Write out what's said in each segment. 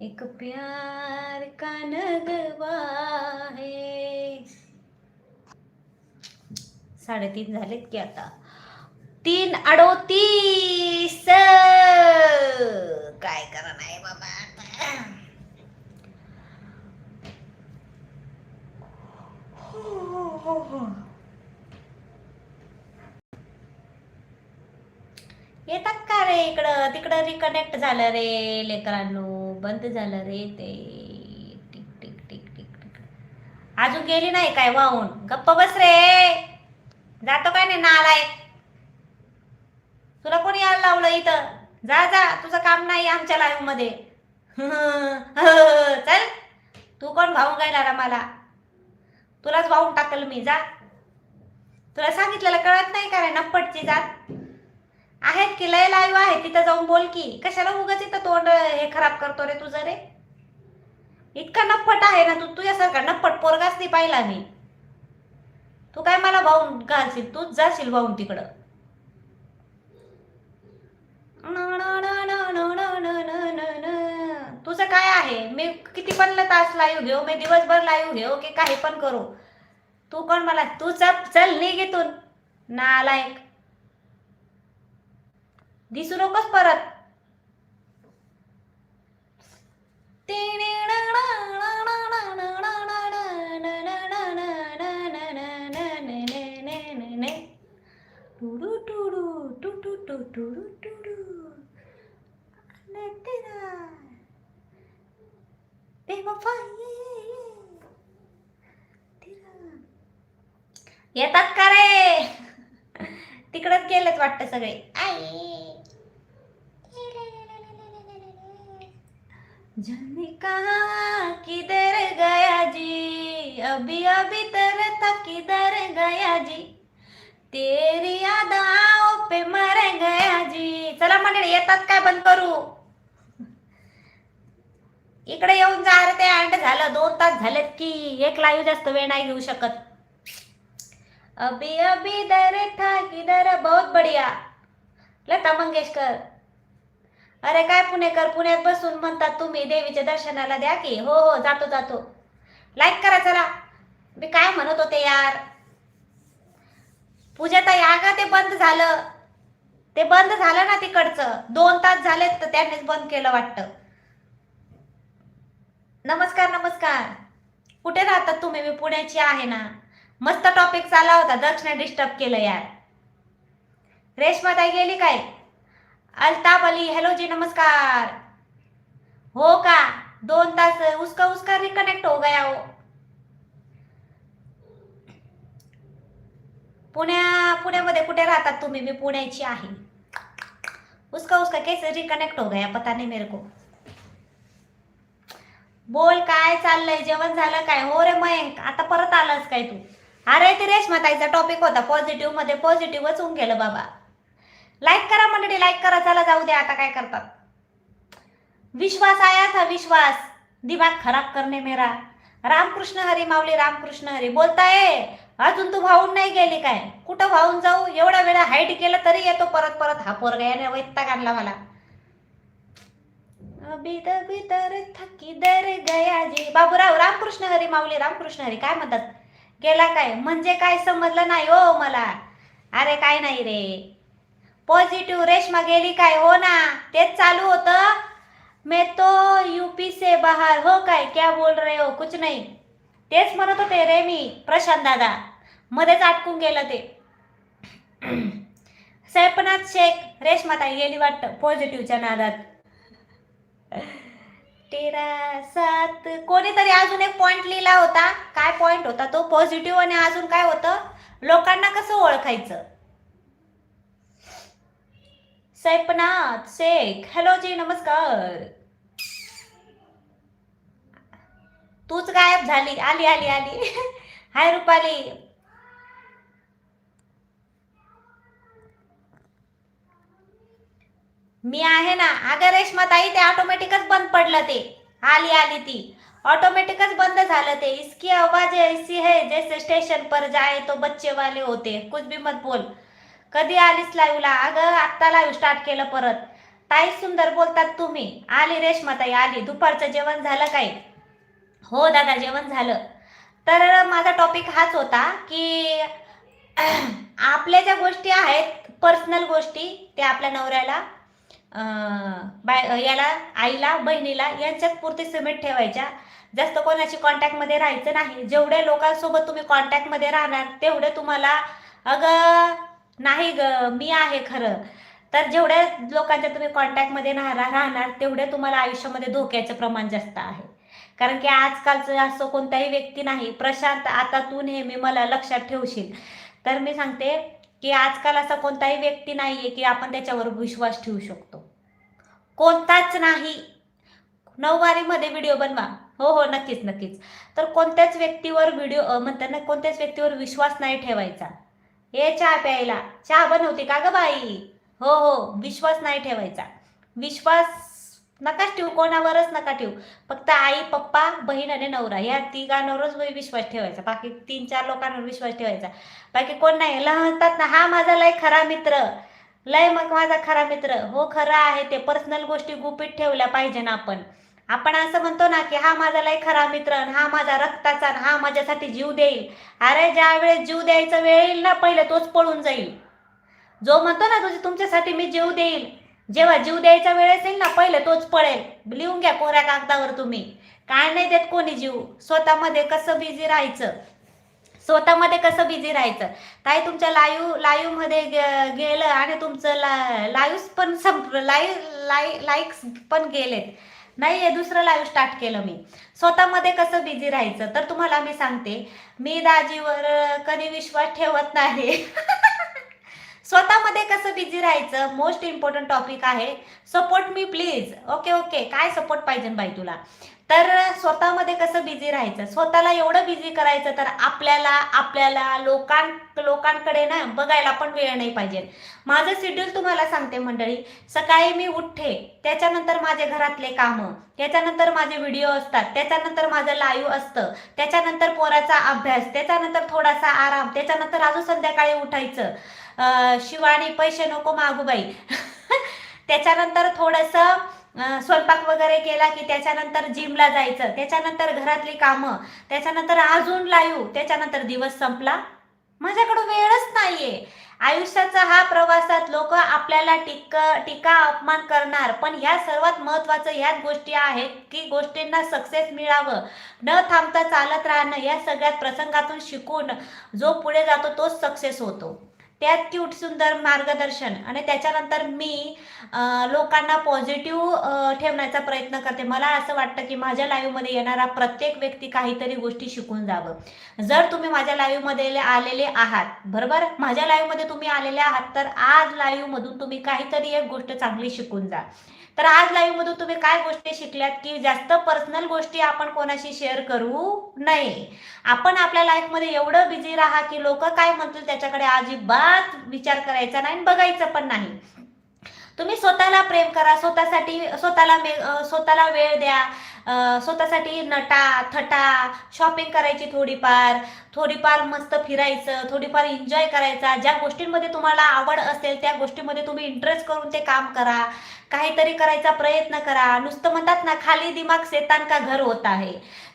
एक प्यार का नगवा है। साडेतीन झालेत की आता? तीन अडोतीस! काय करा नाही बाबा आता. येतात का रे इकडं? तिकडं रिकनेक्ट झालं रे लेकरांनो. बंद झालं रे ते. Tick tick tick tick tick. अजून गेली नाही काय वाहून? गप्प बस रे. जातो काय नाही नालाय. तुला कोणी यायला लावलं इथं? जा जा. तुझं काम नाही आमच्या लाईव्हमध्ये. चल. तू कोण भाऊन गायला मला? तुलाच वाहून टाकल मी. जा. तुला सांगितलेलं कळत नाही का रे नप्पटची जात? आहेत की लय लाईव्ह आहे तिथं जाऊन बोल की. कशाला उगाच इथं तोंड हे खराब करतो रे तुझं रे? इतका नप्पट आहे ना तू तुझ्यासारखा नप्पट पोरगाच नाही पाहिला मी. तू काय मला वाहून घालशील? तूच जाशील वाहून तिकडं. तुझं काय आहे? मी किती पण तास लाईव्ह घेऊ मी दिवसभर लाईव्ह घेऊ की काही पण करू. तू कोण मला? तू चल निघेतून ना लायक दिसू नकोस परत. टुडू टुडू टुडू येतात का रे? तिकडच गेलेत वाटतं सगळे. आई. जाने कहा किधर गया जी अभी अभी तर था किधर गया जी। तेरी यादाओं पे मर गया जी। चला मंडळी येतात काय बंद करू? इकडे येऊन जा रे ते अँड झालं. दोन तास झालेत की एक लाईव्ह जास्त वेळ नाही घेऊ शकत. अभी अभी दर था किधर बहुत बढ़िया. लता मंगेशकर अरे काय पुणेकर पुण्यात बसून म्हणतात तुम्ही देवीच्या दर्शनाला द्या की. हो हो जातो जातो. लाईक करा चला. मी काय म्हणत होते यार? पूजा ताई अगं ते बंद झालं. ते बंद झालं ना तिकडचं. दोन तास झालेत तर त्यांनीच बंद केलं वाटतं. नमस्कार नमस्कार. कुठे राहतात तुम्ही? मी पुण्याची आहे ना. मस्त टॉपिक चालला होता. दक्षिणा डिस्टर्ब केलं यार. रेशमा ताई गेली काय? अल्ताफ अली हॅलो जी नमस्कार. हो का? दोन तास उसका उसका रिकनेक्ट हो गया हो. पुण्या पुण्यामध्ये कुठे राहतात तुम्ही? मी पुण्याची आहे. उसका उसका कैसे रिकनेक्ट हो गया पता नहीं मेरे को. बोल काय चाललंय? जेवण झालं काय? हो रे मयंक आता परत आलास काय तू? अरे ते रेशमाताईचा टॉपिक होता पॉझिटिव्हमध्ये पॉझिटिव्हच होऊन गेलं बाबा. लाईक करा मंडळी लाईक करा. चला जाऊ दे आता काय करतात. विश्वास आया था विश्वास. दिमाग खराब करणे मेरा. रामकृष्ण हरी माऊली रामकृष्ण हरी. बोलताय अजून तू भाऊन नाही गेली काय? कुठं भाऊन जाऊ? एवढा वेळा हाईट केलं तरी येतो परत परत. हा पोरगा याने वैताग आणला मला. अभी तभी तर थकी दर गया जी. बाबूराव रामकृष्ण हरी माऊली रामकृष्ण हरी. काय म्हणतात? गेला काय? म्हणजे काय समजलं नाही हो मला. अरे काय नाही रे. पॉझिटिव्ह रेशमा गेली काय? हो ना. तेच चालू होतं. मैं तो यूपी से बाहर हो काय? क्या बोल रहे हो? कुछ नाही. तेच म्हणत होते रे मी प्रशांत दादा. मध्येच अटकून गेलं ते. सैपनाथ शेख रेशमाताई गेली वाटतं पॉझिटिव्हच्या नादात. तेरा सात. कोणीतरी अजून एक पॉइंट लिहिला होता. काय पॉइंट होता तो? पॉझिटिव्ह आणि अजून काय होतं? लोकांना कसं ओळखायचं? सैपनाथ शेख. हॅलो जी नमस्कार. तूच गायब झाली. आली आली आली. हाय रुपाली. मी आहे ना अगं रेश्मा ताई ते ऑटोमॅटिकच बंद पडलं ते. आली आली ती. ऑटोमॅटिकच बंद झालं ते. इसकी आवाज ऐसी है जैसे स्टेशन पर जाए तो बच्चे वाले होते. कुछ भी मत बोल. कधी आलीस लाईव्हला अगं आत्ता लाईव्ह स्टार्ट केलं परत. ताई सुंदर बोलतात तुम्ही. आली रेश्माताई आली. दुपारचं जेवण झालं काय? हो दादा जेवण झालं. तर माझा टॉपिक हाच होता की आपल्या ज्या गोष्टी आहेत पर्सनल गोष्टी त्या आपल्या नवऱ्याला बाय याला आईला बहिणीला यांच्यात पुरती सिमेंट ठेवायच्या. जास्त कोणाची कॉन्टॅक्टमध्ये राहायचं नाही. जेवढे लोकांसोबत तुम्ही कॉन्टॅक्टमध्ये राहणार तेवढे तुम्हाला अगं नाही ग मी आहे खरं. तर जेवढ्या लोकांच्या तुम्ही कॉन्टॅक्टमध्ये राहणार राहणार तेवढे तुम्हाला आयुष्यामध्ये धोक्याचं प्रमाण जास्त आहे. कारण की आजकालचं असं कोणताही व्यक्ती नाही प्रशांत आता तू नेहमी मला लक्षात ठेवशील. तर मी सांगते की आजकाल असा कोणताही व्यक्ती नाही आहे की आपण त्याच्यावर विश्वास ठेवू शकतो. कोणताच नाही. नऊवारीमध्ये व्हिडिओ बनवा. हो हो नक्कीच नक्कीच. तर कोणत्याच व्यक्तीवर व्हिडिओ म्हणताना कोणत्याच व्यक्तीवर विश्वास नाही ठेवायचा. हे चहा प्यायला. चहा बनवते का ग बाई? हो हो विश्वास नाही ठेवायचा. विश्वास नकाच ठेवू कोणावरच नका ठेवू. फक्त आई पप्पा बहीण आणि नवरा या तिघांवरच विश्वास ठेवायचा. बाकी तीन चार लोकांवर विश्वास ठेवायचा. बाकी कोण नाही. लहतात ना हा माझा लय खरा मित्र. लय मग माझा खरा मित्र. हो खरा आहे ते. पर्सनल गोष्टी गुपित ठेवल्या पाहिजे ना आपण. आपण असं म्हणतो ना की हा माझा लय खरा मित्र हा माझा रक्ताचा आणि हा माझ्यासाठी जीव देईल. अरे ज्या वेळेस जीव द्यायचा वेळ येईल ना पहिले तोच पळून जाईल. जो म्हणतो ना तुझे तुमच्यासाठी मी जीव देईल. जेव्हा जीव द्यायचा वेळेस येईल ना पहिले तोच पळेल. लिहून घ्या कोऱ्या कागदावर तुम्ही. काय नाही देत कोणी जीव. स्वतःमध्ये कसं बिझी राहायचं? स्वतःमध्ये कसं बिझी राहायचं? ताई तुमच्या लाईव्ह लाईव्हमध्ये गेलं आणि तुमचं ला लाईव्ह पण संप लाईव्ह लाई लाईक्स पण गेलेत. नाही हे दुसरं लाईव्ह स्टार्ट केलं मी. स्वतःमध्ये कसं बिझी राहायचं? तर तुम्हाला मी सांगते. मी दाजीवर कधी विश्वास ठेवत नाही. स्वतःमध्ये कसं बिझी राहायचं? मोस्ट इम्पॉर्टंट टॉपिक आहे सपोर्ट मी प्लीज ओके ओके काय सपोर्ट पाहिजे बाई तुला? तर स्वतःमध्ये कसं बिझी राहायचं? स्वतःला एवढं बिझी करायचं तर आपल्याला आपल्याला लोकां लोकांकडे ना बघायला पण वेळ नाही पाहिजे. माझं शेड्यूल तुम्हाला सांगते मंडळी. सकाळी मी उठते त्याच्यानंतर माझे घरातले कामं त्याच्यानंतर माझे व्हिडिओ असतात त्याच्यानंतर माझं लाईव्ह असतं त्याच्यानंतर पोराचा अभ्यास त्याच्यानंतर थोडासा आराम त्याच्यानंतर अजून संध्याकाळी उठायचं. शिवानी पैसे नको मागू बाई. त्याच्यानंतर थोडंसं स्वयंपाक वगैरे केला की त्याच्यानंतर जिमला जायचं त्याच्यानंतर घरातली कामं त्याच्यानंतर अजून लाईव्ह त्याच्यानंतर दिवस संपला. माझ्याकडं वेळच नाहीये. आयुष्याचा हा प्रवासात लोक आपल्याला टिक टीका अपमान करणार पण ह्या सर्वात महत्वाचं ह्याच गोष्टी आहेत की गोष्टींना सक्सेस मिळावं. न थांबता चालत राहणं या सगळ्यात प्रसंगातून शिकून जो पुढे जातो तोच सक्सेस होतो. त्यात क्यूट सुंदर मार्गदर्शन. आणि त्याच्यानंतर मी लोकांना पॉझिटिव्ह ठेवण्याचा प्रयत्न करते. मला असं वाटतं की माझ्या लाईव्हमध्ये येणारा प्रत्येक व्यक्ती काहीतरी गोष्टी शिकून जावं. जर तुम्ही माझ्या लाईव्हमध्ये आलेले आहात बरोबर? माझ्या लाईव्हमध्ये तुम्ही आलेले आहात तर आज लाईव्हमधून तुम्ही काहीतरी एक गोष्ट चांगली शिकून जा. तर आज लाईव्हमधून तुम्ही काय गोष्टी शिकल्यात की जास्त पर्सनल गोष्टी आपण कोणाशी शेअर करू नये? आपण आपल्या लाईफमध्ये एवढं बिझी राहा की लोक काय म्हणतील त्याच्याकडे अजिबात विचार करायचा नाही आणि बघायचं पण नाही. तुम्ही स्वतःला प्रेम करा स्वतःसाठी स्वतःला मे स्वतःला वेळ द्या. स्वतःसाठी नटा थटा शॉपिंग करायची थोडीफार थोडीफार मस्त फिरायचं थोडीफार एन्जॉय करायचा. ज्या गोष्टींमध्ये तुम्हाला आवड असेल त्या गोष्टीमध्ये तुम्ही इंटरेस्ट करून ते काम करा. काहीतरी करायचा प्रयत्न करा. नुसतं म्हणतात ना खाली दिमाग शेतान का घर होत आहे?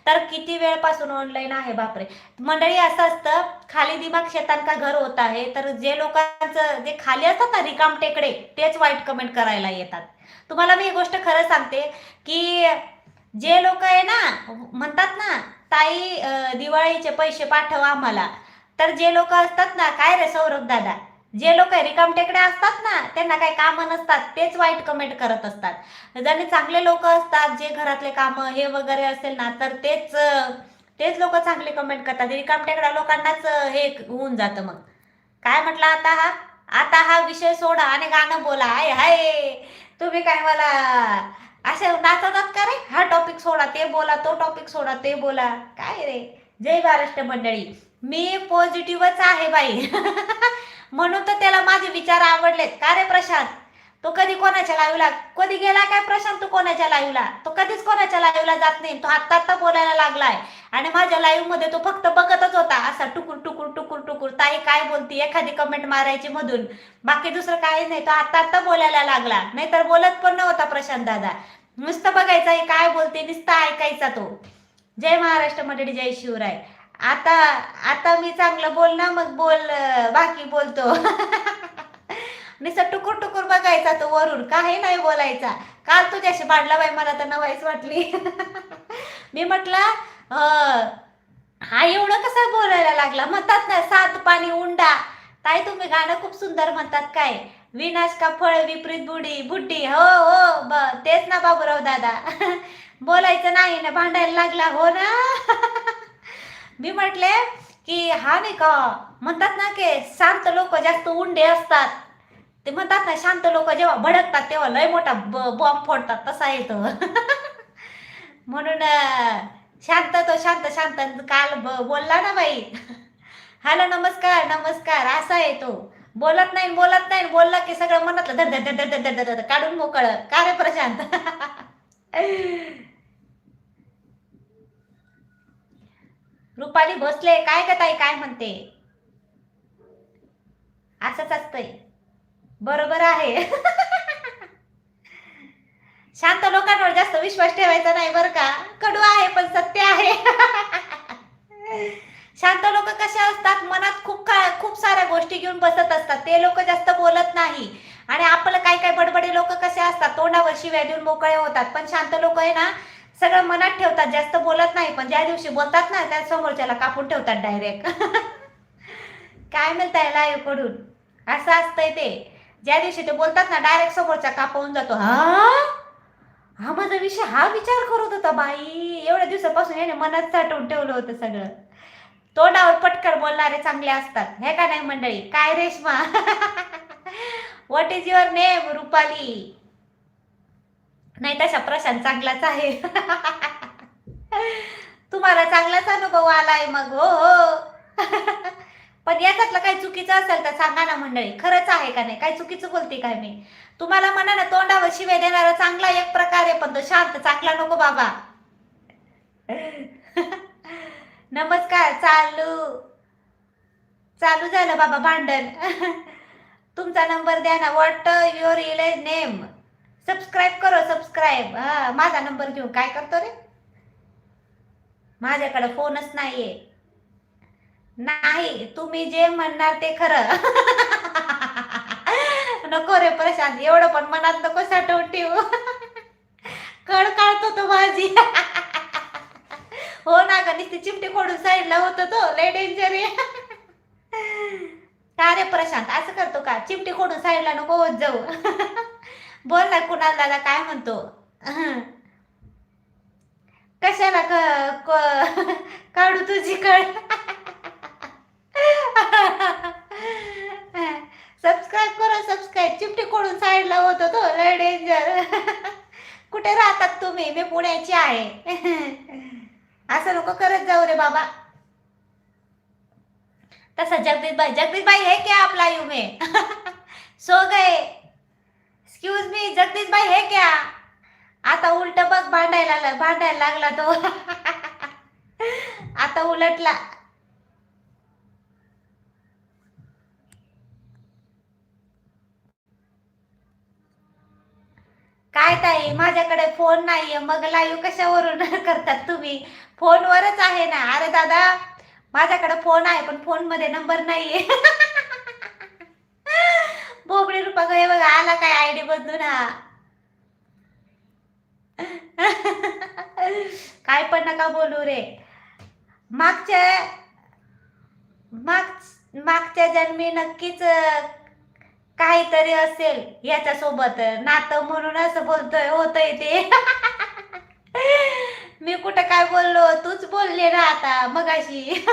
तर किती वेळपासून ऑनलाईन आहे बापरे. मंडळी असं असतं खाली दिमाग शेतान का घर होत आहे? तर जे लोकांचं जे खाली असतात ना रिकाम टेकडे तेच वाईट कमेंट करायला येतात. तुम्हाला मी ही गोष्ट खरं सांगते की जे लोक आहे ना म्हणतात ना ताई दिवाळीचे पैसे पाठव आम्हाला. तर जे लोक असतात ना काय रे सौरभ दादा? जे लोक रिकाम टेकडे असतात ना त्यांना काही कामं नसतात तेच वाईट कमेंट करत असतात. ज्याने चांगले लोक असतात जे घरातले कामं हे वगैरे असेल ना तर तेच तेच लोक चांगले कमेंट करतात. रिकाम टेकड्या लोकांनाच हे होऊन जातं मग. काय म्हटलं आता हा? आता हा विषय सोडा आणि गाणं बोला. हाय हाय. तुम्ही काय मला असे नाचतात का रे? हा टॉपिक सोडा ते बोला तो टॉपिक सोडा ते बोला. काय रे? जय महाराष्ट्र मंडळी. मी पॉझिटिव्हच आहे बाई. म्हणून तर त्याला माझे विचार आवडलेत. का रे प्रशांत? तो कधी कोणाच्या लाईव्हला कधी गेला काय प्रशांत तू कोणाच्या लाईव्हला तो कधीच कोणाच्या लाईव्हला जात नाही. तो आत्ता आत्ता बोलायला लागलाय. आणि माझ्या लाईव्हमध्ये तो फक्त बघतच होता. असा टुकुर टुकुर टुकुर टुकुर ताई काय बोलती एखादी कमेंट मारायची मधून. बाकी दुसरं काही नाही. तो आत्ता आत्ता बोलायला लागला. नाहीतर बोलत पण नव्हता प्रशांत दादा. नुसतं बघायचा काय बोलते नुसतं ऐकायचा तो. जय महाराष्ट्र मंडळी जय शिवराय. आता आता मी चांगलं बोल ना मग बोल बाकी बोलतो. नुसतं टुकूर टुकूर बघायचा तो वरून. काही नाही बोलायचा. काल तुझ्याशी भांडला बाई मला तर नवाईच वाटली. मी म्हटलं हा एवढं कसं बोलायला लागला? म्हणतात ना सात पाणी उंडा. ताई तुम्ही गाणं खूप सुंदर म्हणतात काय? विनाश का फळ विपरीत बुडी बुड्डी हो हो ब तेच ना बाबूराव दादा. बोलायचं नाही ना भांडायला लागला हो ना? मी म्हटले की हा नाही का? म्हणतात ना की शांत लोक जास्त उंडे असतात. ते म्हणतात ना शांत लोक जेव्हा भडकतात तेव्हा लय मोठा बॉम्ब फोडतात तसा येतो. म्हणून शांत तो शांत शांत. काल ब- बोलला ना बाई. हॅलो नमस्कार नमस्कार. असा आहे तो बोलत नाही बोलत नाही. बोलला की सगळं मनातलं धड धड धड धड धड धड काढून मोकळ. का रे प्रशांत रुपाली भोसले काय का ताई काय म्हणते असंच असतंय बरोबर आहे. शांत लोकांवर जास्त विश्वास ठेवायचा नाही बरं का. कडू आहे पण सत्य आहे. शांत लोक कसे असतात? मनात खूप खूप साऱ्या गोष्टी घेऊन बसत असतात. ते लोक जास्त बोलत नाही. आणि आपलं काही काही बडबडे लोक कसे असतात? तोंडावर शिव्या देऊन मोकळे होतात. पण शांत लोक आहे ना सगळं मनात ठेवतात. जास्त बोलत नाही पण ज्या दिवशी बोलतात ना त्या समोरच्याला कापून ठेवतात डायरेक्ट काय म्हणताय लाईव्हकडून? असं असतंय ते. ज्या दिवशी ते बोलतात ना डायरेक्ट समोरचा कापवून जातो. हा? हा माझा विषय हा विचार करत होता बाई. एवढ्या दिवसापासून याने मनात साठवून ठेवलं होतं सगळं. तोंडावर पटकन बोलणारे चांगले असतात. हे का नाही मंडळी? काय Reshma? What is your name Rupali? नाही तशा प्रशांत चांगलाच आहे. तुम्हाला चांगलाच अनुभव आलाय मग हो हो. पण याच्यातलं काही चुकीचं असेल तर सांगा ना मंडळी. खरंच आहे का नाही? काही चुकीचं बोलते काय मी? तुम्हाला म्हणा ना तोंडावर शिवे देणारा चांगला एक प्रकार आहे पण तो शांत चांगला नको बाबा. नमस्कार चालू. चालू झालं बाबा भांडण. तुमचा नंबर द्या ना. व्हॉट युअर इलेज नेम सबस्क्राईब करो सबस्क्राईब हा माझा नंबर घेऊन काय करतो रे? माझ्याकडे फोनच नाहीये. नाही तुम्ही जे म्हणणार ते खरं. नको रे प्रशांत एवढं पण मनात नको साठवून ठेवू. कळ काढतो तो माझी. हो ना ग नुसती चिमटी खोडून साईडला होतो तो लय डेंजर आहे. का रे प्रशांत असं करतो का? चिमटी खोडून साईडला नको होत जाऊ. बोल ना कुणाल दादा काय म्हणतो? कशाला क- क- काढू तुझी कळ? सबस्क्राईब करा सबस्क्राईब चिमटी कोडून साईडला होतो तो. लय डेंजर कुठे राहतात तुम्ही? मी पुण्याची आहे. असं नको करत जाऊ रे बाबा. तसा जगदीश बाई जगदीश बाई हे क्या आपला लाइव में? सो गए. एक्सक्यूज मी जगदीश बाई हे क्या? आता उलट बघ भांडायला भांडायला लागला तो. आता उलटला. काय ताई माझ्याकडे फोन नाहीये. मग लाईव्ह कशावरून करतात तुम्ही? फोनवरच आहे ना. अरे दादा माझ्याकडे फोन आहे पण फोनमध्ये नंबर नाहीये. बोबडी रुपा हे बघा आला काय आयडी बदलून हा? काय पण नका बोलू रे. मागच्या माग मागच्या जन्मी नक्कीच काहीतरी असेल याच्या सोबत नातं म्हणून असं बोलतोय होतय ते. मी कुठं काय बोललो? तूच बोलले ना आता मगाशी.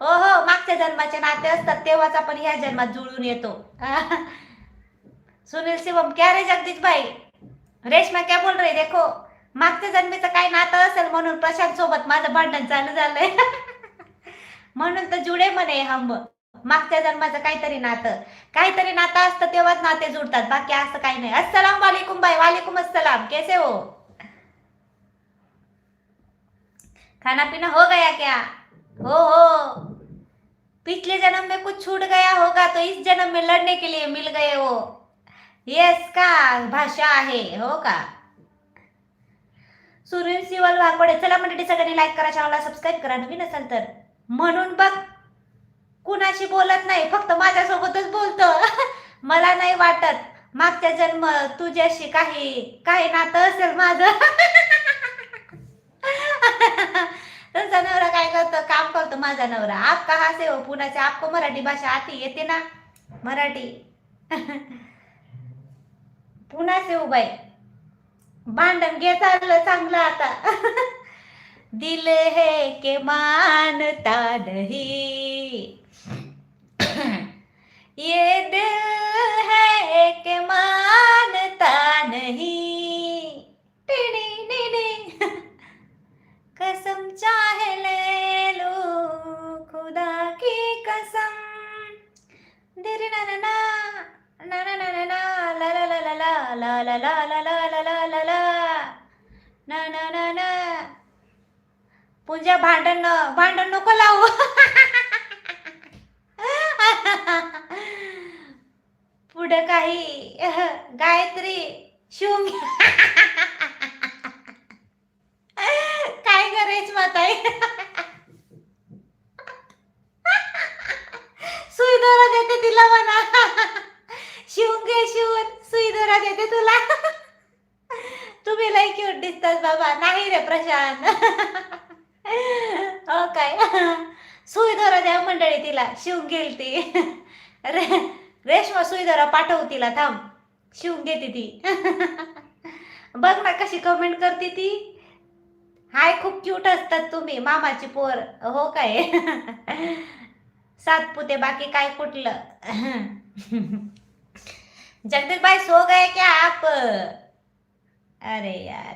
हो हो मागच्या जन्माचे नाते असतात तेव्हाच आपण ह्या जन्मात जुळून येतो. सुनील शिवम क्या रे जगदीश भाई? रेशमा क्या बोल रही? देखो मागच्या जन्मीचं काय नातं असेल म्हणून प्रशांत सोबत माझं भांडण चालू झालंय. म्हणून तर जुडे म्हणे हम मागच्या जन्माचं काहीतरी नातं. काहीतरी नातं असतं तेव्हाच नाते जुडतात. बाकी असं काही नाही. अस्सलाम वालेकुम बाई. वालेकुम अस्सलाम. कैसे हो? खाना पीना हो गया क्या? हो हो. पिछले जन्म में कुछ छूट गया होगा तो इस जन्म में लड़ने के लिए मिल गए हो येस का भाषा आहे. हो का? सुरेन सिवल वाकोडे. चला मंडळी सगळ्यांनी लाईक करा चॅनलला सबस्क्राईब करा. नवीन असाल तर. म्हणून बघ. कुणाशी बोलत नाही फक्त माझ्यासोबतच बोलतो. मला नाही वाटत मागच्या जन्म तुझ्याशी काही काही नातं असेल माझं. तुमचा नवरा काय करतो? काम करतो माझा नवरा. आप हा से हो पुण्याचे आपको मराठी भाषा आती येते ना. मराठी. पुन्हा से हो बाई. भांडण घे चाललं चांगलं आता. दिल है के मानता नहीं. ये दिल है के मानता नहीं टिनी टिनी कसम चाहे ले लो खुदा की कसम दिरी ना ना ना ना ना ना ना ना ला ला ला ला ला ला ला ला ला ला ला ला ला ना ना ना ना पूजा भांडण भांडण नको लावू पुढं काही गायत्री शिवून काय करायच माताई सुई दोरा देते तिला म्हणा. शिवून घे शिवून. सुई दोरा देते तुला. तुम्ही लई क्यूट दिसतात बाबा. नाही रे प्रशांत. हो काय? सुईदोरा द्या मंडळी तिला शिवून घेईल ती. रे रेशमा सुईदोरा पाठव तिला थांब. शिवून घेते ती. बघ ना कशी कमेंट करते ती. हाय खूप क्यूट असतात तुम्ही मामाची पोर. हो काय? सातपुते बाकी काय कुठलं? जगदीश भाई सो गए क्या आप? अरे यार.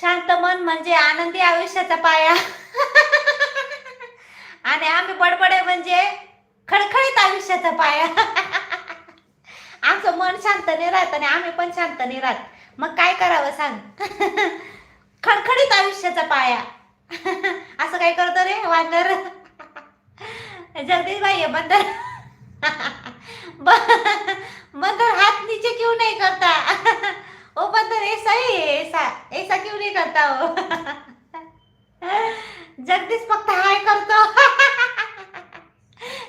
शांत मन म्हणजे आनंदी आयुष्याचा पाया. आणि आम्ही बडबडे म्हणजे खडखडीत आयुष्याचा पाया. आमचं मन शांत नाही राहत आणि आम्ही पण शांत नाही राहत. मग काय करावं सांग? खडखडीत आयुष्याचा पाया. असं काय करतो रे वांदर जगदीश भाई बंदर. ब- बंदर हात नीचे क्यों नाही करता? ओ बंदर ऐसा ही ऐसा ऐसा क्यों नहीं करता हो जगदीश फक्त हाय करतो.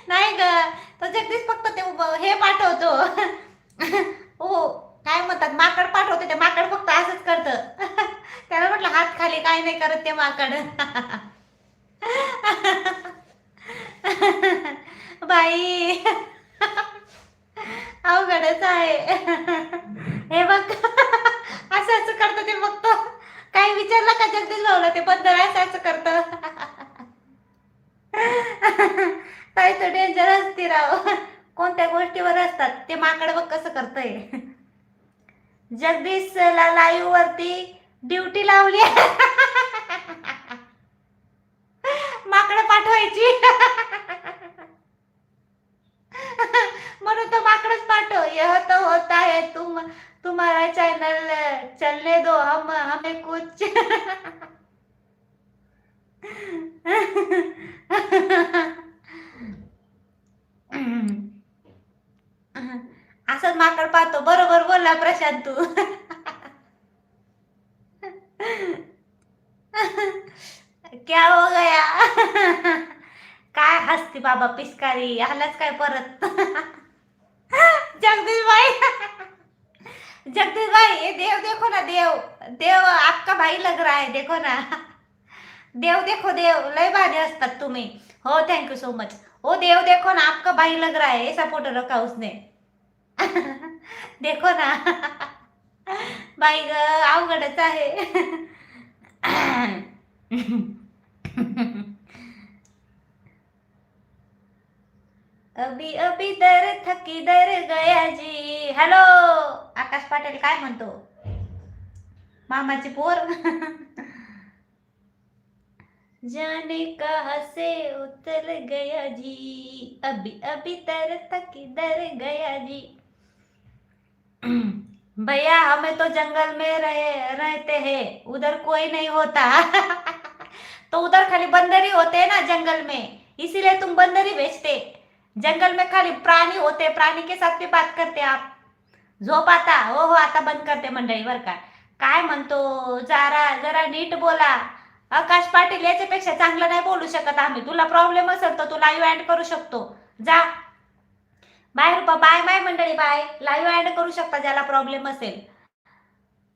नाही ग तो जगदीश फक्त ते हे पाठवतो. ओ काय म्हणतात माकड पाठवते ते माकड फक्त असंच करत. त्याला म्हटलं हात खाली काय नाही करत ते माकड. बाई. अवघडच आहे. हे बघ. असं असं करत ते फक्त. काही विचारलं का जगदीश भाऊला ते बंदर असं असं करतं? काय तो डेंजर असते राव. कोणत्या गोष्टीवर असतात? ते माकड बघ कसं करतंय. जगदीश ला लाईव्ह वरती ड्युटी लावली. माकड पाठवायची. म्हणून तो माकडच पाठव. यह तो होता है तुम. तुम्हारा चैनल चलने दो हम हमें कुछ असंच माकड पाहतो. बरोबर बोलला प्रशांत तू. क्या हो गया? काय हसती बाबा पिस्कारी आलाच काय परत? जगदीश भाई. जगदीश भाई ये देव देखो ना देव. देव आपका भाई लग रहा है देखो ना. देव देखो देव. लय भारी असतात तुम्ही. हो थँक्यू सो मच हो देव देखो ना आपका भाई लग रहा है ऐसा फोटो रखा उसने. देखो ना. बाई ग अवघडच आहे. अभी अभी दर थकी दर गया जी। हॅलो आकाश पाटील, काय म्हणतो? मामाची पोर? जाने कहा से उतर गया जी। अभी अभी तर तक किधर गया जी। भैया, हमें तो जंगल में रहे, रहते हैं। उधर कोई नहीं होता। तो उधर खाली बंदर ही होते हैं ना जंगल में। इसीलिए तुम बंदर ही बेचते जंगल में खाली प्राणी होते प्राणी के साथ भी बात करते आप। झोप आता हो हो आता बंद करते मंडळी बर का? काय म्हणतो? जरा जरा नीट बोला. आकाश पाटील याच्यापेक्षा चांगलं नाही बोलू शकत आम्ही. तुला प्रॉब्लेम असेल तर तू लाईव्ह ऍड करू शकतो. जा. बाहेर बाय बाय मंडळी बाय. लाईव्ह ऍड करू शकता ज्याला प्रॉब्लेम असेल.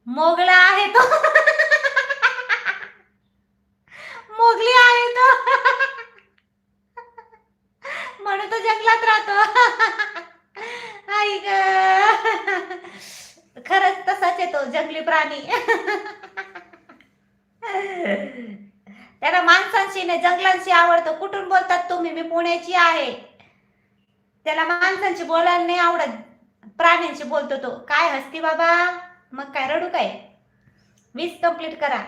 मोगला आहे तो. मोगली आहे तो. म्हणून तो जंगलात राहतो. आई ग. खरंच तसाच येतो जंगली प्राणी. त्याला माणसांशी नाही जंगलांशी आवडतो. कुठून बोलतात तुम्ही? मी पुण्याची आहे. त्याला माणसांशी बोलायला नाही आवडत. प्राण्यांशी बोलतो तो. काय हसती बाबा? मग काय रडू काय? वीस कंप्लीट करा.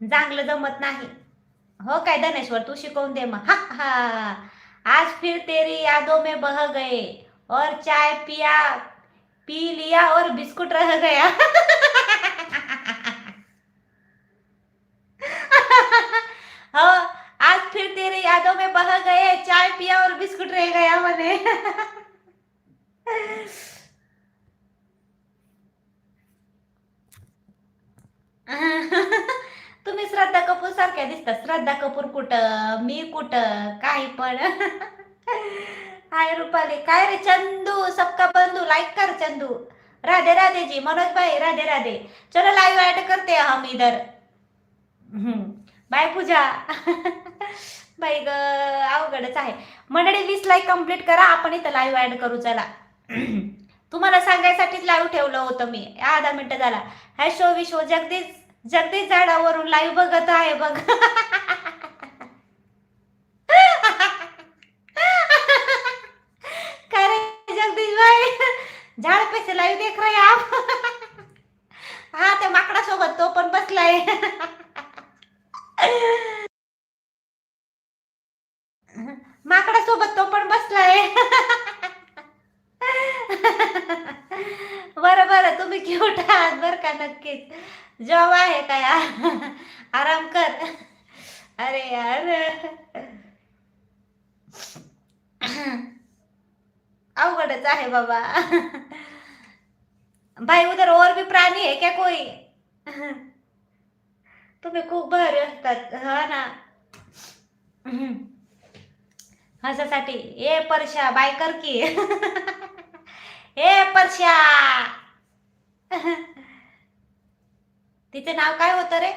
चांगलं जमत नाही. हो काय धनेश्वर? तू शिकवून दे मग. हा हा. आज फिर तेरी यादों में बह गए और चाय पिया, पी लिया और बिस्कुट रह गया. हो, आज फिर तेरे यादों में बह गए, चाय पिया और बिस्कुट रह गया मने. सारख्या दिसतात. श्रद्धा कपूर कुठं? मी कुठं? काही पण. हाय रुपाली. काय रे चंदू? सबका बंधू. लाईक कर चंदू. राधे राधे जी. मनोज भाई राधे राधे. चलो लाईव्ह ऍड करते हम इधर. हम्म. बाय पूजा. बाई ग अवघडच आहे. मंडळी वीस लाईक कंप्लीट करा आपण इथं लाईव्ह ऍड करू चला. तुम्हाला सांगायसाठीच लाईव्ह ठेवलं होतं मी. या दहा मिनटं झाला. हॅशो शो विशो जगदीश. जगदीश झाडावरून लाईव्ह बघत आहे बघ. खरे जगदीश भाई? झाड पैसे लाईव्ह देख रे आप? हा त्या माकडा सोबत तो पण बसलाय. माकडा सोबत तो पण बसलाय बरं बरं तुम्ही क्यूट आहात बरं का नक्कीच. जॉब आहे का यार? आराम कर. अरे यार. अवघडच आहे बाबा. भाई उधर और भी प्राणी है क्या कोई? तुम्ही खूप भारी असतात हा ना. हसासाठी. ए परशा बाय कर की. ए परशा तिचं नाव काय होतं रे?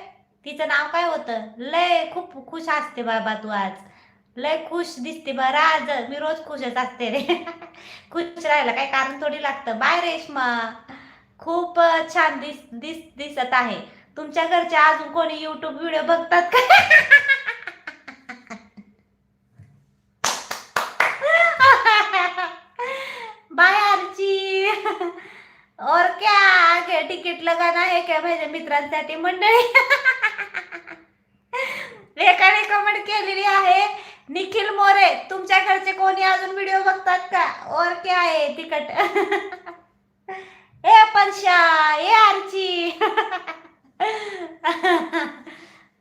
तिचं नाव काय होतं? लय खूप खुश असते बाबा तू आज. लय खुश दिसते बरं आज मी रोज खुशच असते रे. खुश राहायला काही कारण थोडी लागतं. बाय रेश्मा. खूप छान दिस दिस दिसत आहे. तुमच्या घरच्या अजून कोणी युट्यूब व्हिडिओ बघतात का बाय आरची और क्या आगे तिकीट लगाना माझ्या मित्रांसाठी मंडळी? एकाने कमेंट केलेली आहे निखिल मोरे तुमच्या घरचे कोणी अजून व्हिडिओ बघतात का? और क्या आहे तिकट ए परशा ए आरची.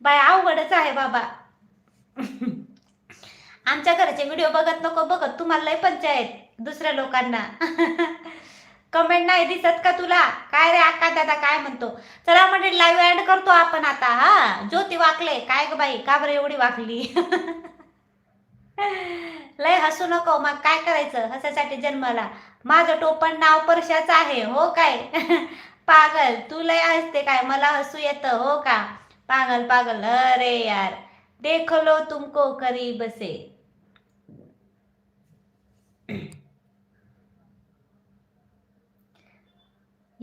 बाय अवघडच आहे बाबा. आमच्या घरचे व्हिडिओ बघत नको बघत तुम्हाला लय पंचायत दुसऱ्या लोकांना. कमेंट नाही दिसत का तुला? काय रे आका दादा काय म्हणतो? चला म्हणजे लाईव्ह अँड करतो आपण आता हा? ज्योती वाकले. काय ग बाई का बरं एवढी वाकली? लय हसू नको मग काय करायचं हसासाठी जन्माला? माझं टोपण नाव परशाचं आहे हो काय? पागल तू लय हसते काय? मला हसू येतं हो का? पागल पागल अरे यार. देखलो तुमको करीब से.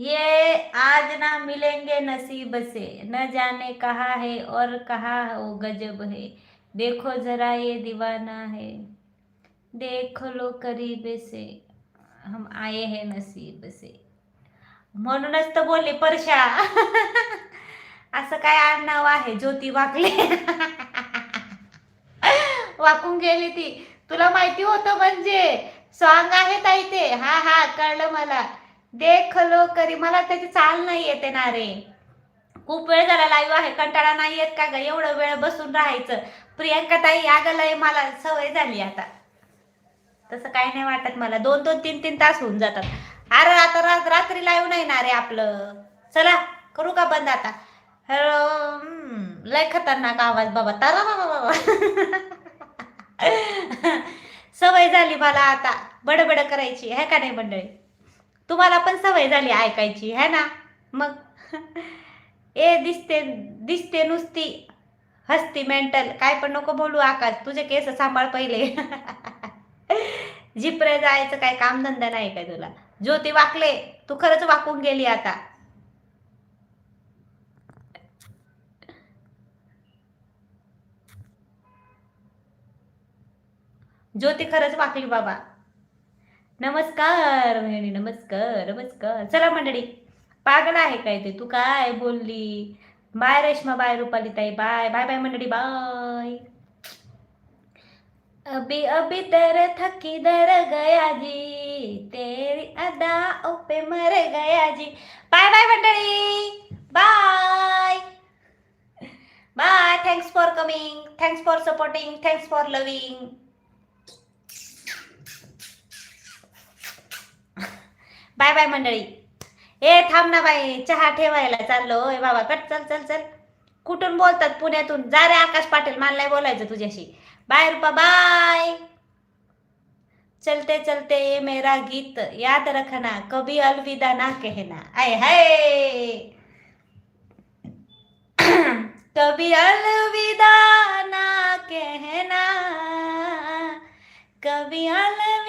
ये आज ना मिलेंगे नसीब से। न जाने कहा है और कहा वो हो गजब है। देखो जरा ये दीवाना है। देख लो करीब से। हम आए हैं नसीब से। म्हणूनच तर बोलले परशा. असं काय आडनाव आहे ज्योती वाकले. वाकून गेली ती. तुला माहिती होतं म्हणजे? सॉंग आहे ताई ते. हा हा कळलं मला. देख लो करी मला त्याची चाल नाही येते ना रे खूप वेळ झाला लाईव्ह आहे कंटाळा नाही येत का ग? एवढं वेळ बसून राहायचं. प्रियंका ताई आगलाय मला सवय झाली आता. तसं काही नाही वाटत मला. दोन दोन तीन तीन तास होऊन जातात. अरे आता रा- रात्री लाईव्ह नाही ना रे आपलं. चला करू का बंद आता? हॅलो लय खतरनाक आवाज बाबा. तारा सवय झाली मला आता. बडबड करायची. आहे का नाही मंडळी? तुम्हाला पण सवय झाली ऐकायची है ना? मग ए दिसते दिसते नुसती. हसती मेंटल काय पण नको बोलू आकाश तुझे केस सांभाळ पहिले. जिपरे जायचं काय कामधंदा नाही काय तुला? ज्योती वाकले तू खरंच वाकून गेली आता. ज्योती खरंच वाकली बाबा. नमस्कार बहिणी नमस्कार नमस्कार. चला मंडळी पागल आहे काय ते? तू काय बोलली? बाय रेश्मा बाय रुपाली ताई बाय बाय बाय मंडळी बाय. अभी अभी तर थकी दर गया जी तेरी अदा ओपे मर गया जी. बाय बाय मंडळी bye. Bye thanks for coming thanks for supporting thanks for loving bye bye मंडळी. ए थांब ना बाई चहा ठेवायला चाललो. ए बाबा कट चल चल चल. कुठून बोलतात पुण्यातून? जा रे आकाश पाटील मला नाही बोलायचं तुझ्याशी. Bye Rupa bye. चलते चलते ये मेरा गीत. याद रखना कभी अलविदा ना कहना. आय हाय. कभी अलविदा ना कहना. कभी अलविदा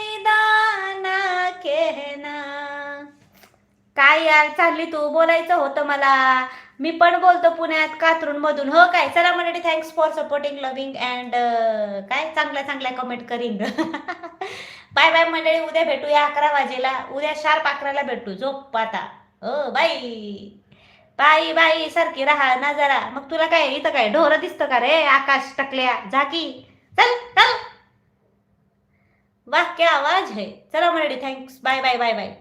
काय यार चालली तू? बोलायचं होतं मला. मी पण बोलतो पुण्यात कात्रून मधून. हो काय? चला मंडळी thanks for supporting loving and काय? चांगल्या चांगल्या कमेंट करीन. बाय बाय मंडळी. उद्या भेटूया अकरा वाजेला. उद्या शार्प अकराला भेटू. झोप आता हो बाई बाई बाई सारखी राहा ना जरा. मग तुला काय इथं काय ढोर दिसतं का रे? आकाश टकल्या. झाकी चल चल. वाह क्या आवाज है. चला मंडळी thanks bye bye bye bye